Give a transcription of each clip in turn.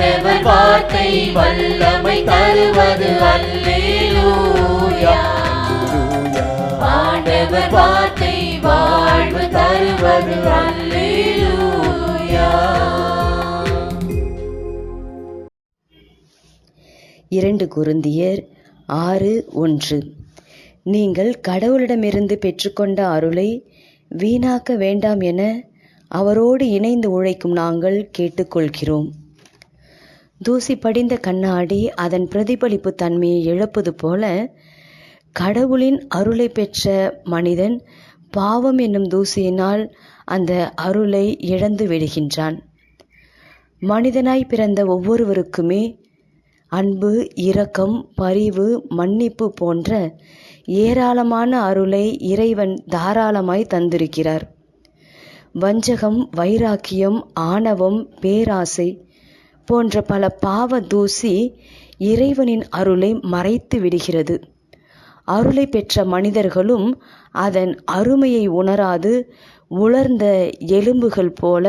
ஆண்டவர் வார்த்தை வல்லமை தருவது அல்லேலூயா. ஆண்டவர் வார்த்தை வாழ்வு தருவது அல்லேலூயா. இரண்டு குருந்தியர் ஆறு ஒன்று. நீங்கள் கடவுளிடமிருந்து பெற்றுக்கொண்ட அருளை வீணாக்க வேண்டாம் என அவரோடு இணைந்து உழைக்கும் நாங்கள் கேட்டுக்கொள்கிறோம். தூசி படிந்த கண்ணாடி அதன் பிரதிபலிப்பு தன்மையை இழப்பது போல கடவுளின் அருளை பெற்ற மனிதன் பாவம் என்னும் தூசியினால் அந்த அருளை இழந்து விடுகின்றான். மனிதனாய் பிறந்த ஒவ்வொருவருக்குமே அன்பு இரக்கம் பரிவு மன்னிப்பு போன்ற ஏராளமான அருளை இறைவன் தாராளமாய் தந்திருக்கிறார். வஞ்சகம் வைராக்கியம் ஆணவம் பேராசை போன்ற பல பாவ தூசி இறைவனின் அருளை மறைத்து விடுகிறது. அருளை பெற்ற மனிதர்களும் அதன் அருமையை உணராது உலர்ந்த எலும்புகள் போல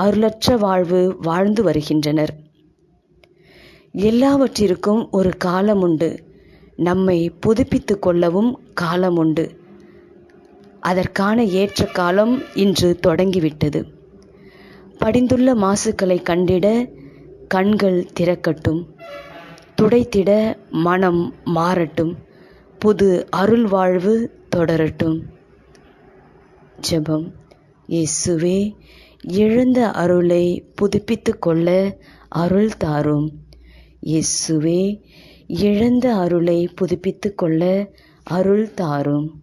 அருளற்ற வாழ்வு வாழ்ந்து வருகின்றனர். எல்லாவற்றிற்கும் ஒரு காலம் உண்டு நம்மை புதுப்பித்து கொள்ளவும் காலம் உண்டு அதற்கான ஏற்ற காலம் இன்று தொடங்கிவிட்டது. படிந்துள்ள மாசுக்களை கண்டிட கண்கள் திறக்கட்டும். துடைத்திட மனம் மாறட்டும். புது அருள் வாழ்வு தொடரட்டும். ஜெபம். இயேசுவே எழுந்த அருளை புதுப்பித்து கொள்ள அருள் தாரும். இயேசுவே இழந்த அருளை புதுப்பித்து கொள்ள அருள் தாரும்.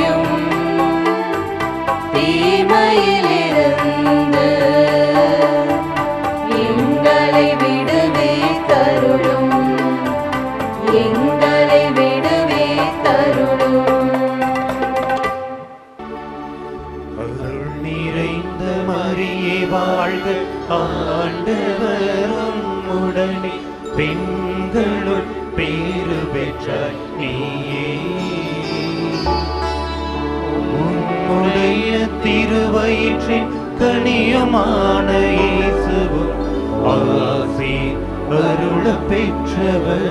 திருவயிற்றின் கனியமான இயேசுவும். ஆசி அருள பெற்றவர்.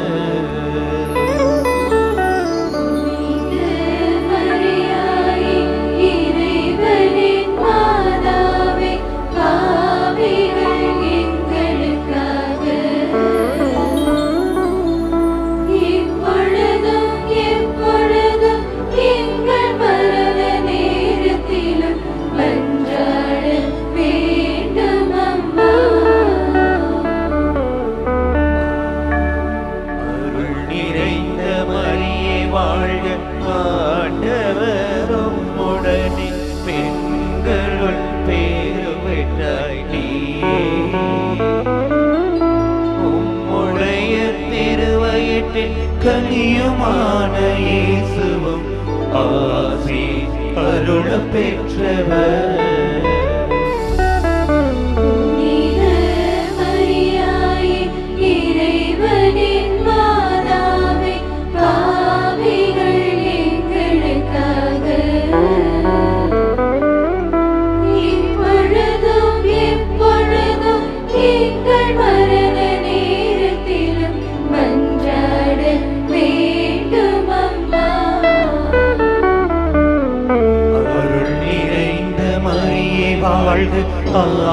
கனியுமான இயேசுவும் ஆசி அருள பெற்றவர்.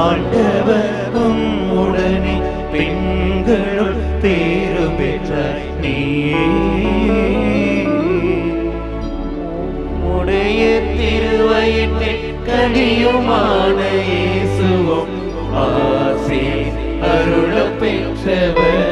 ஆண்டவரும் உடனே பெண்களுள் பேரு பெற்ற நீ உடைய திருவயிற்றில் கனியுமான இயேசுவும் ஆசி அருள பெற்றவர்.